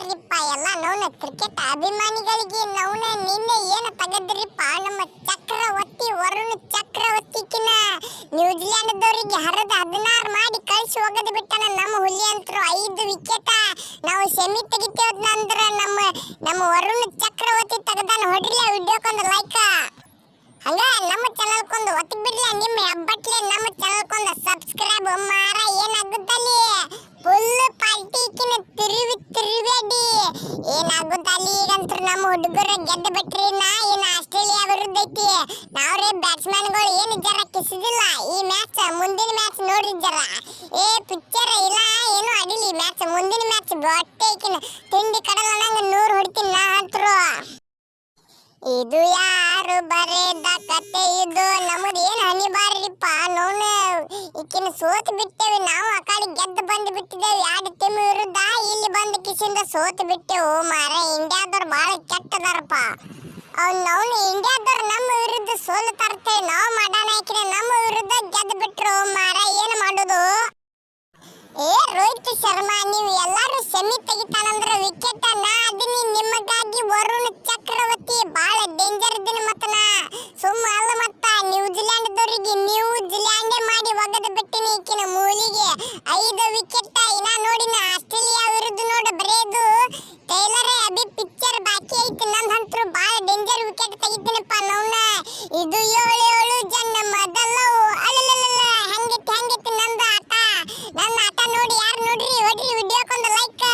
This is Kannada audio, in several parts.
ಮಾಡ್ಯಾರಿಪ್ಪ ಎಲ್ಲ ನೌನ ಕ್ರಿಕೆಟ್ ಅಭಿಮಾನಿಗಳಿಗೆ ನೌನ ನಿನ್ನೆ ಏನ ತಗದ್ರಿಪ್ಪ? ನಮ್ಮ ಚಕ್ರವರ್ತಿ ವರುಣ್ ಚಕ್ರವರ್ತಿಕಿನ ನ್ಯೂಜಿಲೆಂಡ್ದವರಿಗೆ ಹರಿದ ಹದಿನಾರು ಮಾಡಿ ಕಳಿಸಿ ಹೋಗದ್ ಬಿಟ್ಟನ ನಮ್ಮ ಹುಲಿ ಅಂತರು ಐದು ವಿಕೆಟ್ ನಾವು ಸೆಮಿ ತೆಗಿತೇವ್ ಅಂದ್ರ ನಮ್ಮ ನಮ್ಮ ವರುಣ್ ಚಕ್ರವರ್ತಿ ತೆಗದಾನ. ವಿಡಿಯೋ ವಿಡಿಯೋಕ್ಕೊಂದು ಲೈಕ್ ಹಂಗ ನಮ್ಮ ಚಾನೆಲ್ ಕಂದ ಒತ್ತಿಗೆ ಬಿಡ್ಲಿ ನಿಮ್ಮ ಹೆಬ್ಬಟ್ಲೆ ನಮ್ಮ ಚಾನೆಲ್ ಕೊಂದು ಸಬ್ಸ್ಕ್ರೈಬ್ ಮಾರ ನಮ್ಮ ಹುಡುಗರು ಗೆದ್ದ ಬಿಟ್ರಿ, ನಾ ಏನು ಆಸ್ಟ್ರೇಲಿಯಾ ವಿರುದ್ಧ ಐತಿ. ನಾವ್ರಿ ಬ್ಯಾಟ್ಸ್ಮನ್ಗಳು ಏನು ಜರ ಕಿಸಿದಿಲ್ಲ. ಈ ಮ್ಯಾಚ್ ಮುಂದಿನ ಮ್ಯಾಚ್ ನೋಡ್ರಿ ಜರ. ಏ ಪಿಕ್ಚರ್ ಇಲ್ಲ, ಏನು ಅಡಿಲಿ ಮ್ಯಾಚ್ ಮುಂದಿನ ಮ್ಯಾಚ್ ಬಟ್ಟೆ ಐಕಿನ ತಿಂಡಿ ಕಡಲ ನಂಗೆ ನೂರು ಹೊಡಿತೀನಿ ನಾ ಹತ್ರು. ಇದು ಯಾರು ಬರೆದ ಕತೆ ಇದು? ನಮ್ಮದು ಏನು ಹನಿ ಬಾರಿಪ್ಪ ನೋನು, ಈಕಿನ ಸೋತ್ ಬಿಟ್ಟೇವಿ. ನಾವು ಆ ಕಡೆ ಗೆದ್ದು ಬಂದು ಬಿಟ್ಟಿದ್ದೇವೆ ಕಿಸಿಂದ ಸೋತ್ ಬಿಟ್ಟೆವು, ಮಾರ ಇಂಡಿಯಾದವ್ರು ಭಾಳ ಕೆಟ್ಟದಾರಪ್ಪ. ಅವ್ನು ಅವ್ನು ಇಂಡಿಯಾದವ್ರು ನಮ್ಮ ವಿರುದ್ಧ ಸೋಲು ತರ್ತೇವೆ ನಾವು ಮಾಡೋಣ ಈಕಿನ ನಮ್ಮ ವಿರುದ್ಧ ಗೆದ್ದು ಬಿಟ್ರು, ಮಾರ ಏನು ಮಾಡೋದು? ಏ ರೋಹಿತ್ ಶರ್ಮಾ, ನೀವು ಎಲ್ಲರೂ ಸೆಮಿ ತೆಗಿತಾನಂದ್ರೆ ವಿಕೆಟ್ ನಾ ಅದೀನಿ ನಿಮಗಾಗಿ ವರುಣ್ ಚಕ್ರವರ್ತಿ ಬಾಳ ಡೇಂಜರ್ ದಿನ ಮತ್ತ ನಾ. ಸುಮ್ಮ ಅಲ್ಲ ಮತ್ತ ನ್ಯೂಜಿಲೆಂಡ್ ದವರಿಗೆ ನ್ಯೂಜಿಲೆಂಡ್ ಮಾಡಿ ಒಗದ ಬಿಟ್ಟಿನಿ ಈಕಿನ ಮೂಲಿಗೆ. ವಿಕೆಟ್ ತೆಗಿತೀನಪ್ಪ ನೌನ ಇದು ಏಳು ಏಳು ಜನ ಮೊದಲವು ಹಂಗಿತ್ತು ಹಂಗಿತ್ತು ನಂದು ಆಟ? ನನ್ನ ನೋಡಿ, ಯಾರು ನೋಡ್ರಿ? ಹೊಡ್ರಿ, ವಿಡಿಯೋಕ್ಕೊಂದು ಲೈಕ್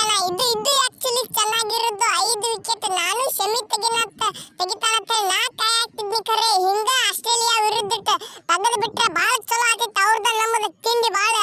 ಅಣ್ಣ ಇದು ಇದು ಆಕ್ಚುಲಿ ಚೆನ್ನಾಗಿರೋದು. ಐದು ವಿಕೆಟ್ ನಾನು ಸೆಮಿ ತೆಗಿನಂತ, ತೆಗಿತಾನಂತ. ನಾ ಕೈ ಹಿಂಗ ಆಸ್ಟ್ರೇಲಿಯಾ ವಿರುದ್ಧ ತೆಗೆದು ಬಿಟ್ರೆ ಭಾಳ ಚಲೋ ಆಗ್ತಿತ್ತು. ಅವ್ರದ್ದು ನಮ್ಮದು ತಿಂಡಿ ಭಾಳ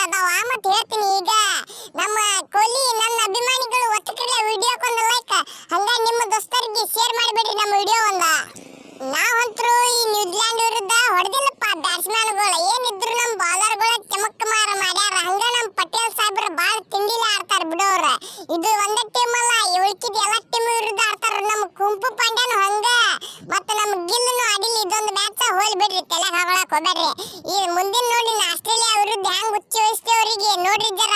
ಇದು ಒಂದೇ ಟೀಮ್ ಅಲ್ಲ ಉಳ್ಕಿದ ಎಲ್ಲ ಟೀಮ್ ವಿರುದ್ಧ ಆಡ್ತಾರ ನಮ್ಮ ಕುಂಪು ಪಾಂಡ್ಯನು ಹಂಗ. ಮತ್ತೆ ನಮ್ಮ ಗಿಲ್ನು ಅಡಿಲಿ ಇದೊಂದು ಮ್ಯಾಚ್ ಹೋಲ್ ಬಿಡ್ರಿ ತಲೆ ಹಾಕೊಳಕ್ ಹೋಗ್ಬೇಡ್ರಿ. ಈ ಮುಂದಿನ ನೋಡಿ ಆಸ್ಟ್ರೇಲಿಯಾ ವಿರುದ್ಧ ಹೆಂಗ್ ಹುಚ್ಚಿ ವಹಿಸ್ತೇವ್ರಿಗೆ ನೋಡ್ರಿ ಜರ.